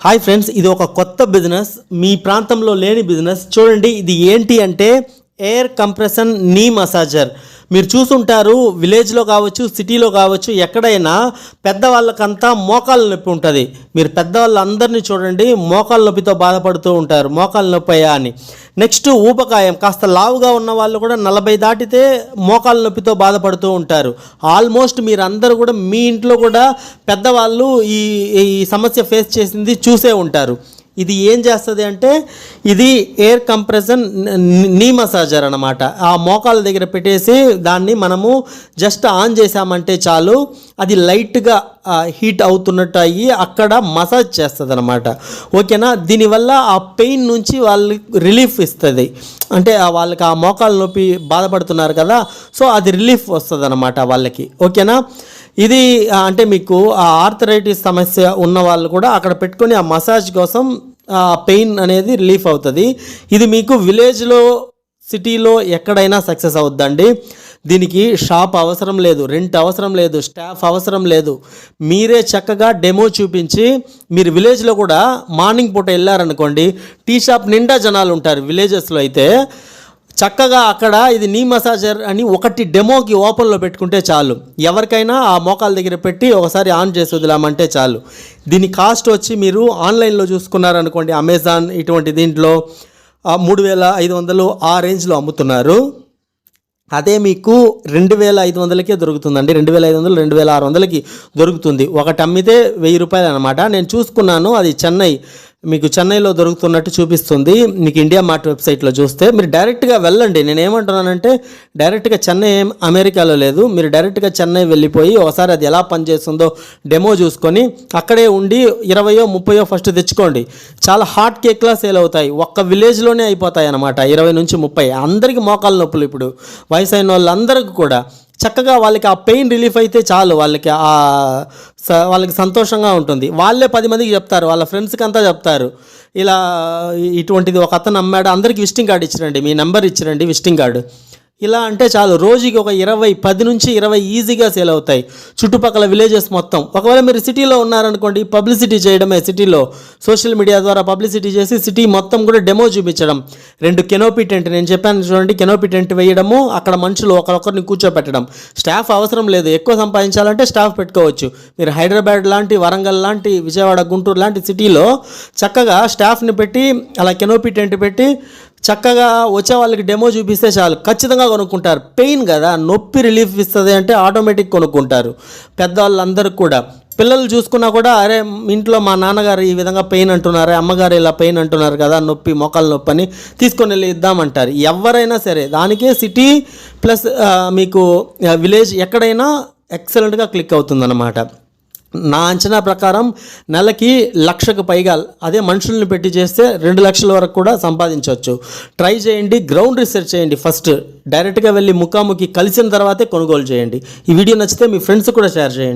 Hi friends ఇది ఒక కొత్త బిజినెస్ మీ ప్రాంతంలో లేని బిజినెస్ చూడండి ఇది ఏంటి అంటే ఎయిర్ కంప్రెషన్ నీ మసాజర్ మీరు చూసుంటారు విలేజ్లో కావచ్చు సిటీలో కావచ్చు ఎక్కడైనా పెద్దవాళ్ళకంతా మోకాళ్ళ నొప్పి ఉంటుంది. మీరు పెద్దవాళ్ళందరినీ చూడండి మోకాళ్ళ నొప్పితో బాధపడుతూ ఉంటారు. మోకాళ్ళ నొప్పి అయ్యా అని. నెక్స్ట్ ఊపకాయం కాస్త లావుగా ఉన్న వాళ్ళు కూడా నలభై దాటితే మోకాళ్ళ నొప్పితో బాధపడుతూ ఉంటారు. ఆల్మోస్ట్ మీరు అందరూ కూడా మీ ఇంట్లో కూడా పెద్దవాళ్ళు ఈ ఈ సమస్య ఫేస్ చేసింది చూసే ఉంటారు. ఇది ఏం చేస్తుంది అంటే ఇది ఎయిర్ కంప్రెషన్ నీ మసాజర్ అనమాట ఆ మోకాల దగ్గర పెట్టేసి దాన్ని మనము జస్ట్ ఆన్ చేసామంటే చాలు అది లైట్గా హీట్ అవుతున్నట్టు అయ్యి అక్కడ మసాజ్ చేస్తుంది అనమాట ఓకేనా? దీనివల్ల ఆ పెయిన్ నుంచి వాళ్ళకి రిలీఫ్ ఇస్తుంది. అంటే వాళ్ళకి ఆ మోకాల నొప్పి బాధపడుతున్నారు కదా సో అది రిలీఫ్ వస్తుంది అనమాట వాళ్ళకి. ఓకేనా? ఇది అంటే మీకు ఆ ఆర్థరైటిస్ సమస్య ఉన్న వాళ్ళు కూడా అక్కడ పెట్టుకొని ఆ మసాజ్ కోసం పెయిన్ అనేది రిలీఫ్ అవుతుంది. ఇది మీకు విలేజ్లో సిటీలో ఎక్కడైనా సక్సెస్ అవుద్దండి. దీనికి షాప్ అవసరం లేదు రెంట్ అవసరం లేదు స్టాఫ్ అవసరం లేదు. మీరే చక్కగా డెమో చూపించి మీరు విలేజ్లో కూడా మార్నింగ్ పూట వెళ్ళారనుకోండి టీ షాప్ నిండా జనాలు ఉంటారు విలేజెస్లో అయితే. చక్కగా అక్కడ ఇది నీ మసాజర్ అని ఒకటి డెమోకి ఓపెన్లో పెట్టుకుంటే చాలు. ఎవరికైనా ఆ మోకాల దగ్గర పెట్టి ఒకసారి ఆన్ చేసి వదిలామంటే చాలు. దీని కాస్ట్ వచ్చి మీరు ఆన్లైన్లో చూసుకున్నారనుకోండి అమెజాన్ ఇటువంటి దీంట్లో మూడు వేల ఐదు వందలు ఆ రేంజ్లో అమ్ముతున్నారు. అదే మీకు రెండు వేల ఐదు వందలకే దొరుకుతుందండి. రెండు వేల ఐదు వందలు రెండు వేల ఆరు వందలకి దొరుకుతుంది. ఒకటి అమ్మితే వెయ్యి రూపాయలు అనమాట నేను చూసుకున్నాను అది చెన్నై మీకు చెన్నైలో దొరుకుతున్నట్టు చూపిస్తుంది. మీకు ఇండియా మార్ట్ వెబ్సైట్లో చూస్తే మీరు డైరెక్ట్గా వెళ్ళండి. నేను ఏమంటున్నానంటే డైరెక్ట్గా చెన్నై అమెరికాలో లేదు. మీరు డైరెక్ట్గా చెన్నై వెళ్ళిపోయి ఒకసారి అది ఎలా పనిచేస్తుందో డెమో చూసుకొని అక్కడే ఉండి ఇరవయో ముప్పయో ఫస్ట్ తెచ్చుకోండి. చాలా హాట్ కేక్లా సేల్ అవుతాయి. ఒక్క విలేజ్లోనే అయిపోతాయి అనమాట ఇరవై నుంచి ముప్పై. అందరికీ మోకాల నొప్పులు ఇప్పుడు. వయసు అయిన వాళ్ళందరికీ కూడా. చక్కగా వాళ్ళకి ఆ పెయిన్ రిలీఫ్ అయితే చాలు. వాళ్ళకి ఆ స- వాళ్ళకి సంతోషంగా ఉంటుంది. వాళ్ళే పది మందికి చెప్తారు. వాళ్ళ ఫ్రెండ్స్కి అంతా చెప్తారు. ఇలా ఇటువంటిది ఒక అతను అమ్మాడు. అందరికి విజిటింగ్ కార్డు ఇచ్చిరండి. మీ నెంబర్ ఇచ్చిరండి విజిటింగ్ కార్డు ఇలా అంటే చాలు. రోజుకి ఒక ఇరవై పది నుంచి ఇరవై ఈజీగా సేల్ అవుతాయి. చుట్టుపక్కల విలేజెస్ మొత్తం. ఒకవేళ మీరు సిటీలో ఉన్నారనుకోండి పబ్లిసిటీ చేయడమే సిటీలో. సోషల్ మీడియా ద్వారా పబ్లిసిటీ చేసి సిటీ మొత్తం కూడా డెమో చూపించడం. రెండు కెనోపీ టెంట్ నేను చెప్పాను చూడండి కెనోపీ టెంట్ వేయడము అక్కడ మనుషులు ఒకరొకరిని కూర్చోపెట్టడం. స్టాఫ్ అవసరం లేదు. ఎక్కువ సంపాదించాలంటే స్టాఫ్ పెట్టుకోవచ్చు. మీరు హైదరాబాద్ లాంటి వరంగల్ లాంటి విజయవాడ గుంటూరు లాంటి సిటీలో చక్కగా స్టాఫ్ని పెట్టి అలా కెనోపీ టెంట్ పెట్టి చక్కగా వచ్చే వాళ్ళకి డెమో చూపిస్తే చాలు. ఖచ్చితంగా కొనుక్కుంటారు. పెయిన్ కదా నొప్పి రిలీఫ్ ఇస్తుంది అంటే ఆటోమేటిక్ కొనుక్కుంటారు. పెద్దవాళ్ళందరూ కూడా. పిల్లలు చూసుకున్నా కూడా అరే ఇంట్లో మా నాన్నగారు ఈ విధంగా పెయిన్ అంటున్నారు అమ్మగారు ఇలా పెయిన్ అంటున్నారు కదా నొప్పి మోకాల నొప్పి అని తీసుకొని వెళ్ళి ఇద్దామంటారు. ఎవరైనా సరే దానికే సిటీ ప్లస్ మీకు విలేజ్ ఎక్కడైనా ఎక్సలెంట్గా క్లిక్ అవుతుందన్నమాట. నా అంచనా ప్రకారం నెలకి లక్షకు పైగా అదే మనుషుల్ని పెట్టి చేస్తే రెండు లక్షల వరకు కూడా సంపాదించవచ్చు. ట్రై చేయండి గ్రౌండ్ రీసెర్చ్ చేయండి ఫస్ట్. డైరెక్ట్గా వెళ్ళి ముఖాముఖి కలిసిన తర్వాతే కొనుగోలు చేయండి. ఈ వీడియో నచ్చితే మీ ఫ్రెండ్స్ కూడా షేర్ చేయండి.